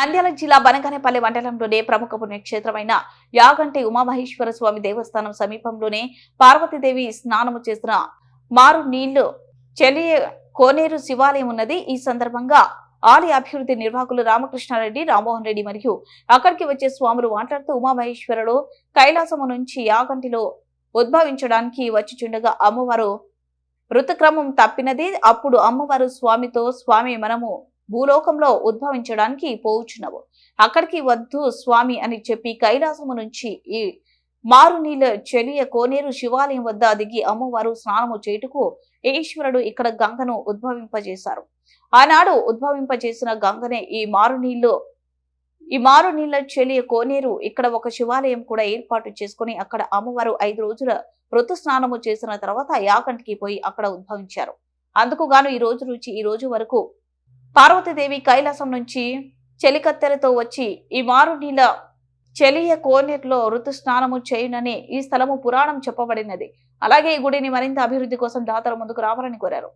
నంద్యాల జిల్లా బనగానేపల్లి మండలంలోనే ప్రముఖ పుణ్యక్షేత్రమైన యాగంటి ఉమామహేశ్వర స్వామి దేవస్థానం సమీపంలోనే పార్వతీదేవి స్నానము చేసిన మారు నీళ్ళు చెలియ కోనేరు శివాలయం ఉన్నది. ఈ సందర్భంగా ఆలయ అభివృద్ధి నిర్వాహకులు రామకృష్ణారెడ్డి రామ్మోహన్ రెడ్డి మరియు అక్కడికి వచ్చే స్వాములు మాట్లాడుతూ ఉమామహేశ్వరుడు కైలాసము నుంచి యాగంటిలో ఉద్భవించడానికి వచ్చిచుండగా అమ్మవారు ఋతుక్రమం తప్పినది. అప్పుడు అమ్మవారు స్వామితో స్వామి మనము భూలోకంలో ఉద్భవించడానికి పోవుచున్నావు. అక్కడికి వద్దు స్వామి అని చెప్పి కైలాసము నుంచి ఈ మారునీల చెలియ కోనేరు శివాలయం వద్ద దిగి అమ్మవారు స్నానము చేటుకు ఈశ్వరుడు ఇక్కడ గంగను ఉద్భవింపజేశారు. ఆనాడు ఉద్భవింపజేసిన గంగనే ఈ మారునీళ్ళు ఈ మారునీళ్ళ చెలియ కోనేరు ఇక్కడ ఒక శివాలయం కూడా ఏర్పాటు చేసుకుని అక్కడ అమ్మవారు ఐదు రోజుల ఋతు స్నానము చేసిన తర్వాత యాకంటికి పోయి అక్కడ ఉద్భవించారు. అందుకు గాను ఈ రోజు నుంచి ఈ రోజు వరకు పార్వతీదేవి కైలాసం నుంచి చెలికత్తెలతో వచ్చి ఈ మారు నీళ్ళ చెలియ కోనేరులో ఋతు స్నానము చేయునని ఈ స్థలము పురాణం చెప్పబడినది. అలాగే ఈ గుడిని మరింత అభివృద్ధి కోసం దాతలు ముందుకు రావాలని కోరారు.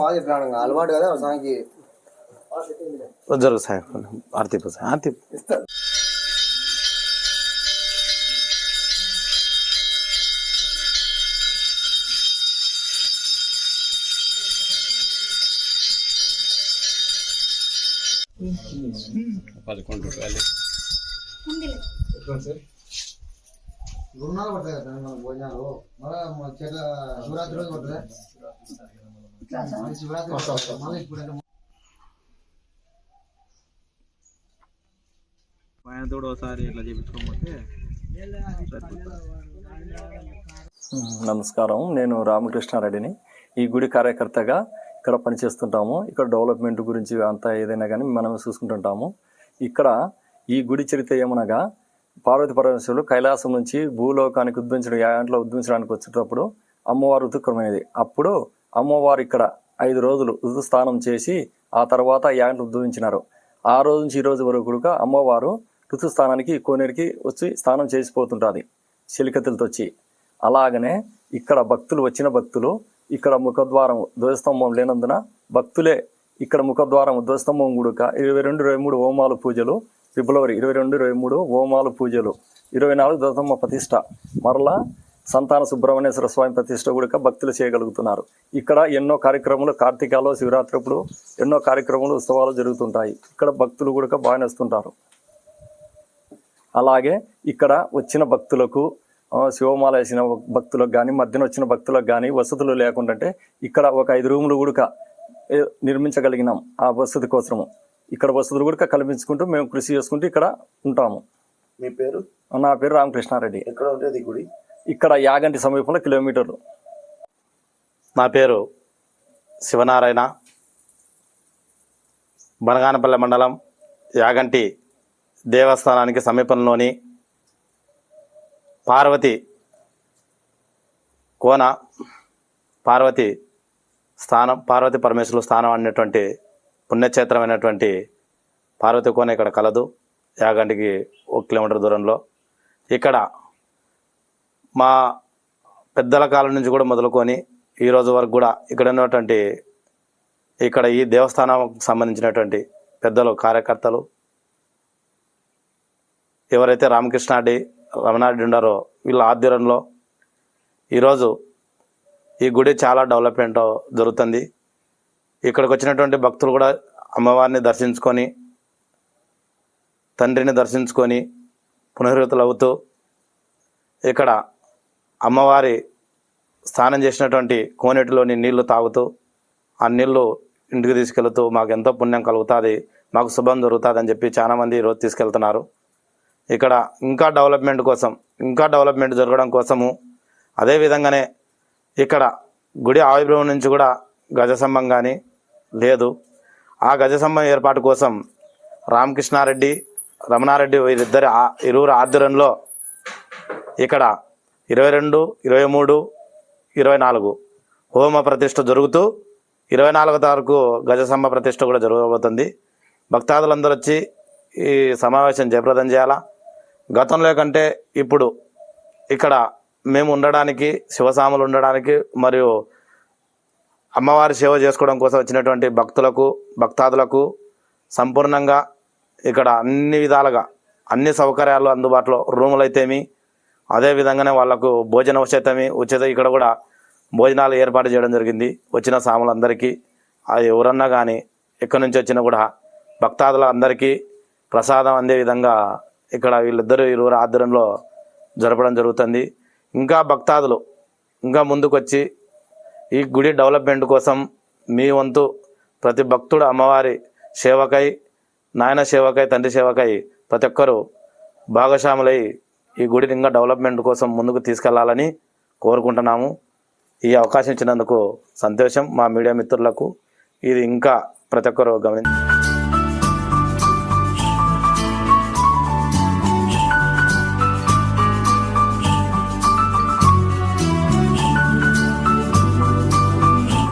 బాగా చెప్పినాడు అలవాటు కదా సాయంకి జరుగు సార్ ఆర్తి సార్ ఆర్తి రుణాలు పడతాయి కదా మన భోజనాలు మళ్ళీ మన చెట్ల శివరాత్రి రోజు పడుతుంది మళ్ళీ శివరాత్రి వస్తుంది. మళ్ళీ ఇప్పుడు ఆయన కూడా ఒకసారి ఇట్లా చేయించుకోకపోతే నమస్కారం. నేను రామకృష్ణారెడ్డిని. ఈ గుడి కార్యకర్తగా ఇక్కడ పనిచేస్తుంటాము. ఇక్కడ డెవలప్మెంట్ గురించి అంతా ఏదైనా కానీ మనం చూసుకుంటుంటాము. ఇక్కడ ఈ గుడి చరిత్ర ఏమనగా పార్వతి పరమేశ్వరులు కైలాసం నుంచి భూలోకానికి ఉద్భవించడం యాంట్లో ఉద్భవించడానికి వచ్చేటప్పుడు అమ్మవారు ఉతుక్రమైనది అప్పుడు అమ్మవారు ఇక్కడ ఐదు రోజులు ఋతు స్నానం చేసి ఆ తర్వాత యాంట్లు ఉద్భవించినారు. ఆ రోజు నుంచి ఈ రోజు వరకు కూడా అమ్మవారు ఋతుస్థానానికి కోనేరికి వచ్చి స్నానం చేసిపోతుంటుంది చిలికతులతో వచ్చి. అలాగనే ఇక్కడ భక్తులు వచ్చిన భక్తులు ఇక్కడ ముఖద్వారం ధ్వజస్తంభం లేనందున భక్తులే ఇక్కడ ముఖద్వారం ధ్వజస్తంభం గుడుక ఇరవై రెండు ఇరవై మూడు హోమాలు పూజలు ఫిబ్రవరి ఇరవై రెండు ఇరవై మూడు హోమాలు పూజలు ఇరవై నాలుగు ధ్వజస్తంభ ప్రతిష్ట. మరలా సంతాన సుబ్రహ్మణ్యేశ్వర స్వామి ప్రతిష్ట కూడా భక్తులు చేయగలుగుతున్నారు. ఇక్కడ ఎన్నో కార్యక్రమాలు కార్తీకాలు శివరాత్రి అప్పుడు ఎన్నో కార్యక్రమాలు ఉత్సవాలు జరుగుతుంటాయి. ఇక్కడ భక్తులు కూడా బాగానే వస్తుంటారు. అలాగే ఇక్కడ వచ్చిన భక్తులకు శివమాల వేసిన భక్తులకు కానీ మధ్యన వచ్చిన భక్తులకు కానీ వసతులు లేకుంటే ఇక్కడ ఒక ఐదు రూములు కూడా నిర్మించగలిగినాం ఆ వసతి కోసము. ఇక్కడ వసతులు కూడా కల్పించుకుంటూ మేము కృషి చేసుకుంటూ ఇక్కడ ఉంటాము. మీ పేరు? నా పేరు రామకృష్ణారెడ్డి. ఎక్కడ ఉంటుంది గుడి? ఇక్కడ యాగంటి సమీపంలో కిలోమీటర్లు. నా పేరు శివనారాయణ. బనగానపల్లె మండలం యాగంటి దేవస్థానానికి సమీపంలోని పార్వతి కోన పార్వతి స్థానం పార్వతి పరమేశ్వరుల స్థానం అనేటువంటి పుణ్యక్షేత్రమైనటువంటి పార్వతి కోన ఇక్కడ కలదు యాగంటికి ఒక కిలోమీటర్ దూరంలో. ఇక్కడ మా పెద్దల కాలం నుంచి కూడా మొదలుకొని ఈ రోజు వరకు కూడా ఇక్కడ ఉన్నటువంటి ఇక్కడ ఈ దేవస్థానం సంబంధించినటువంటి పెద్దలు కార్యకర్తలు ఎవరైతే రామకృష్ణాడి రమణారెడ్డి ఉన్నారో వీళ్ళ ఆధ్వర్యంలో ఈరోజు ఈ గుడి చాలా డెవలప్మెంట్ జరుగుతుంది. ఇక్కడికి వచ్చినటువంటి భక్తులు కూడా అమ్మవారిని దర్శించుకొని తండ్రిని దర్శించుకొని పునరుతులు అవుతూ ఇక్కడ అమ్మవారి స్నానం చేసినటువంటి కోనేటిలోని నీళ్ళు తాగుతూ ఆ నీళ్ళు ఇంటికి తీసుకెళ్తూ మాకు ఎంతో పుణ్యం కలుగుతుంది మాకు శుభం దొరుకుతుంది అని చెప్పి చాలామంది ఈరోజు తీసుకెళ్తున్నారు. ఇక్కడ ఇంకా డెవలప్మెంట్ కోసం ఇంకా డెవలప్మెంట్ జరగడం కోసము అదేవిధంగానే ఇక్కడ గుడి ఆవిర్భవం నుంచి కూడా గజస్తంభం కానీ లేదు. ఆ గజస్తంభం ఏర్పాటు కోసం రామకృష్ణారెడ్డి రమణారెడ్డి వీరిద్దరి ఇరువురు ఆధ్వర్యంలో ఇక్కడ ఇరవై రెండు ఇరవై మూడు ఇరవై నాలుగు హోమ ప్రతిష్ఠ జరుగుతూ ఇరవై నాలుగో తారీఖు గజసంభ ప్రతిష్ట కూడా జరగబోతుంది. భక్తాదులందరూ వచ్చి ఈ సమావేశం జయప్రదం చేయాలా? గతంలో కంటే ఇప్పుడు ఇక్కడ మేము ఉండడానికి శివసాములు ఉండడానికి మరియు అమ్మవారి సేవ చేసుకోవడం కోసం వచ్చినటువంటి భక్తులకు భక్తాదులకు సంపూర్ణంగా ఇక్కడ అన్ని విధాలుగా అన్ని సౌకర్యాలు అందుబాటులో రూములు అయితేమి అదే విధంగానే వాళ్ళకు భోజన ఉచితమి ఉచిత ఇక్కడ కూడా భోజనాలు ఏర్పాటు చేయడం జరిగింది. వచ్చిన సాములందరికీ అది ఎవరన్నా కానీ ఎక్కడి నుంచి వచ్చినా కూడా భక్తాదుల అందరికీ ప్రసాదం అందే విధంగా ఇక్కడ వీళ్ళిద్దరు ఇరువురు ఆధ్వర్యంలో జరపడం జరుగుతుంది. ఇంకా భక్తాదులు ఇంకా ముందుకొచ్చి ఈ గుడి డెవలప్మెంట్ కోసం మీ వంతు ప్రతి భక్తుడు అమ్మవారి సేవకై నాయన సేవకై తండ్రి సేవకై ప్రతి ఒక్కరూ భాగస్వాములై ఈ గుడిని ఇంకా డెవలప్మెంట్ కోసం ముందుకు తీసుకెళ్ళాలని కోరుకుంటున్నాము. ఈ అవకాశం ఇచ్చినందుకు సంతోషం మా మీడియా మిత్రులకు. ఇది ఇంకా ప్రతి ఒక్కరూ గమనించారు